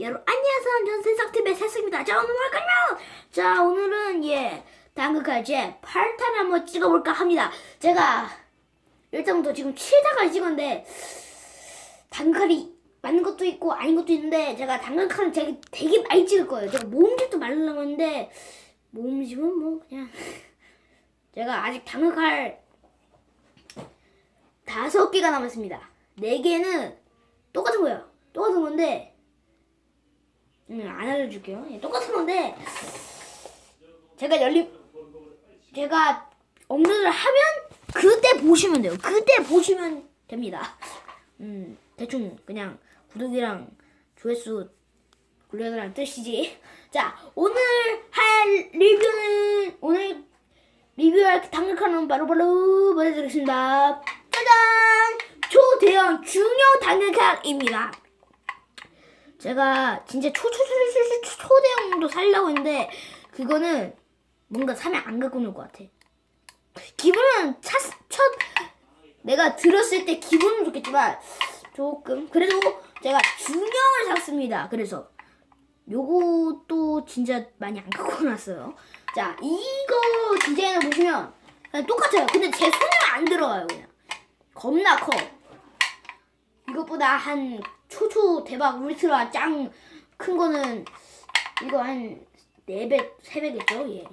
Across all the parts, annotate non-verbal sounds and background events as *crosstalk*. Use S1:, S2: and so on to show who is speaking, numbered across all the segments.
S1: 여러분 안녕하세요. 저는 세상TV의 세승입니다. 자 오늘 뭘까요? 자 오늘은 예 당근칼제 8탄을 한번 찍어볼까 합니다. 제가 일단부터 지금 7탄까지 찍었는데 당근칼이 맞는 것도 있고 아닌 것도 있는데 제가 당근칼은 되게, 되게 많이 찍을 거예요. 제가 모음집도 말려고 했는데 모음집은 뭐 그냥 제가 아직 당근칼 다섯 개가 남았습니다. 네 개는 똑같은 거예요. 똑같은 건데 음, 안 알려줄게요. 예, 똑같은 건데 제가 열림 제가 업로드를 하면 그때 보시면 돼요. 그때 보시면 됩니다. 음 대충 그냥 구독이랑 조회수 굴려달라는 뜻이지. 자 오늘 할 리뷰는 오늘 리뷰할 당근카는 바로바로 보여드리겠습니다. 짜잔! 초대형 중형 당근카입니다. 제가 진짜 초초초초초 초대형도 살려고 했는데 그거는 뭔가 사면 안 갖고 놀 것 같아. 기분은 첫, 첫 내가 들었을 때 기분은 좋겠지만 조금 그래도 제가 중형을 샀습니다. 그래서 요것도 진짜 많이 안 갖고 났어요. 자 이거 디자인을 보시면 똑같아요. 근데 제 손에 안 들어가요 그냥 겁나 커. 이것보다 한 초초 대박 울트라 짱 큰 거는 이거 한 4배, 3배겠죠? 예.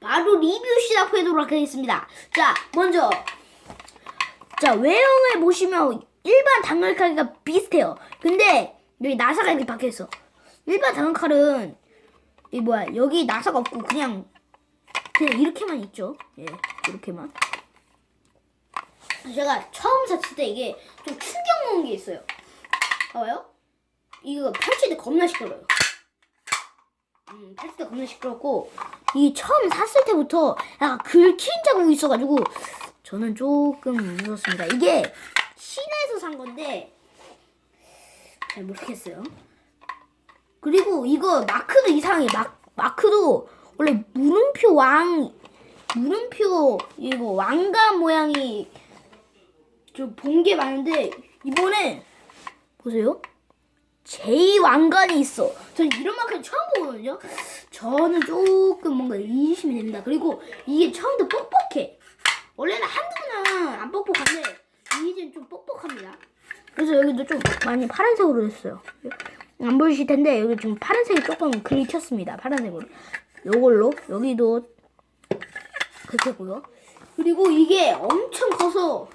S1: 바로 리뷰 시작하도록 하겠습니다. 자, 먼저 자, 외형을 보시면 일반 당근칼과 비슷해요. 근데 여기 나사가 이렇게 박혀있어. 일반 당근칼은 이 뭐야 여기 나사가 없고 그냥 그냥 이렇게만 있죠. 예, 이렇게만. 제가 처음 샀을 때 이게 좀 충격 먹은 게 있어요. 봐봐요. 이거 펼칠 때 겁나 시끄러워요. 음, 펼칠 때 겁나 시끄럽고 이 처음 샀을 때부터 약간 긁힌 자국이 있어가지고 저는 조금 무섭습니다. 이게 시내에서 산 건데 잘 모르겠어요. 그리고 이거 마크도 이상해. 마, 마크도 원래 물음표 왕 물음표 이거 왕관 모양이 좀 본 게 많은데 이번에 보세요. 제 왕관이 있어. 전 이런 만큼 처음 보거든요. 저는 조금 뭔가 의심이 됩니다. 그리고 이게 처음부터 뻑뻑해. 원래는 한두는 안 뻑뻑한데 이제는 좀 뻑뻑합니다. 그래서 여기도 좀 많이 파란색으로 됐어요. 안 보이실 텐데 여기 지금 파란색이 조금 긁혔습니다. 파란색으로. 요걸로 여기도 긁혔고요. 그리고 이게 엄청 커서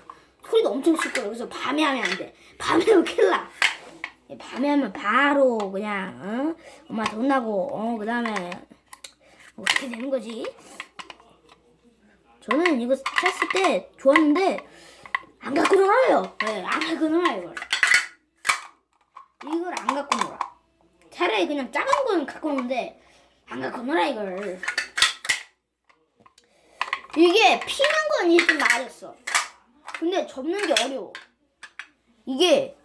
S1: 소리도 엄청 시끄러워. 그래서 밤에 하면 안 돼. 밤에 하면 큰일 나. 예, 밤에 하면 바로 그냥 어? 엄마한테 혼나고 어, 그 다음에 어떻게 되는 거지? 저는 이거 샀을 때 좋았는데 안 갖고 놀아요. 네, 안 갖고 놀아 이걸. 이걸 안 갖고 놀아. 차라리 그냥 작은 건 갖고 노는데 안 갖고 놀아 이걸. 이게 피는 건좀 나아졌어. 근데 접는 게 어려워. 이게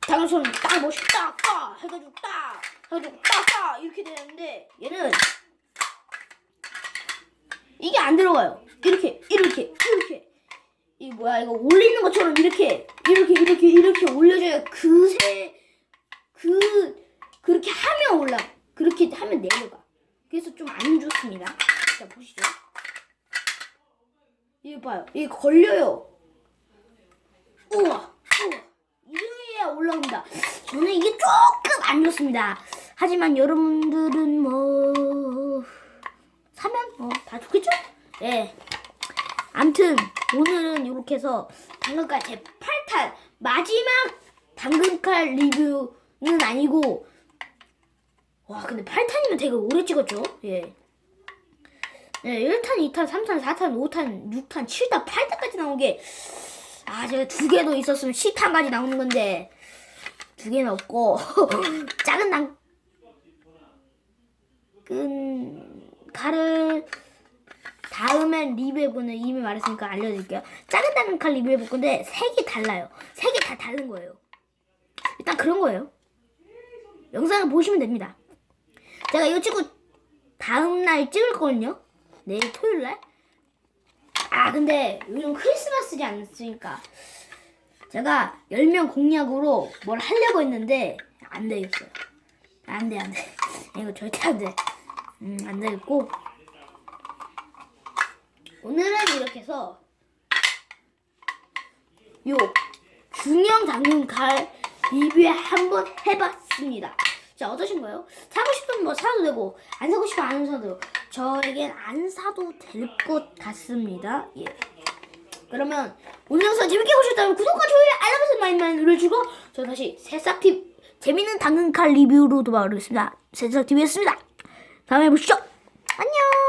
S1: 당선 딱 멋있다 딱 해가지고 딱 해가지고 딱딱 이렇게 되는데 얘는 이게 안 들어가요. 이렇게 이렇게 이렇게 이 뭐야 이거 올리는 것처럼 이렇게 이렇게 이렇게 이렇게 올려줘야 그새 그 그렇게 하면 올라 그렇게 하면 내려가. 그래서 좀 안 좋습니다. 자 보시죠. 이거 봐요. 이게 걸려요. 우와 우와. 이래야 올라옵니다. 저는 이게 조금 안 좋습니다. 하지만 여러분들은 뭐 사면 어, 다 좋겠죠? 네. 암튼 오늘은 이렇게 해서 당근칼 제 8탄 마지막 당근칼 리뷰는 아니고 와 근데 8탄이면 되게 오래 찍었죠? 예. 네, 1탄, 2탄, 3탄, 4탄, 5탄, 6탄, 7탄, 8탄까지 나온 게 아, 제가 두 개도 있었으면 10탄까지 나오는 건데, 두 개는 없고, *laughs* 작은 당, 끈, 칼을, 다음엔 리뷰해보는 이미 말했으니까 알려드릴게요. 작은 당근 칼 리뷰해볼 건데, 세개 달라요. 세개다 다른 거예요. 일단 그런 거예요. 영상을 보시면 됩니다. 제가 이거 찍고, 다음 날 찍을 거거든요. 내일 토요일 날. 아 근데 요즘 크리스마스지 않습니까? 제가 10명 공약으로 뭘 하려고 했는데 안 되겠어요. 안 돼, 안 돼. *laughs* 이거 절대 안 돼. 음, 안 되겠고. 오늘은 이렇게 해서 요 중형 당근 칼 리뷰 한번 해봤습니다. 자 어떠신가요? 사고 싶으면 뭐 사도 되고 안 사고 싶으면 안 사도 되고 저에겐 안 사도 될 것 같습니다. 예. 그러면 오늘 영상 재밌게 보셨다면 구독과 좋아요 알람 버튼 많이 많이 눌러주고 저 다시 새싹TV 재밌는 당근칼 리뷰로 돌아오겠습니다. 새싹TV였습니다. 다음에 보시죠. 안녕.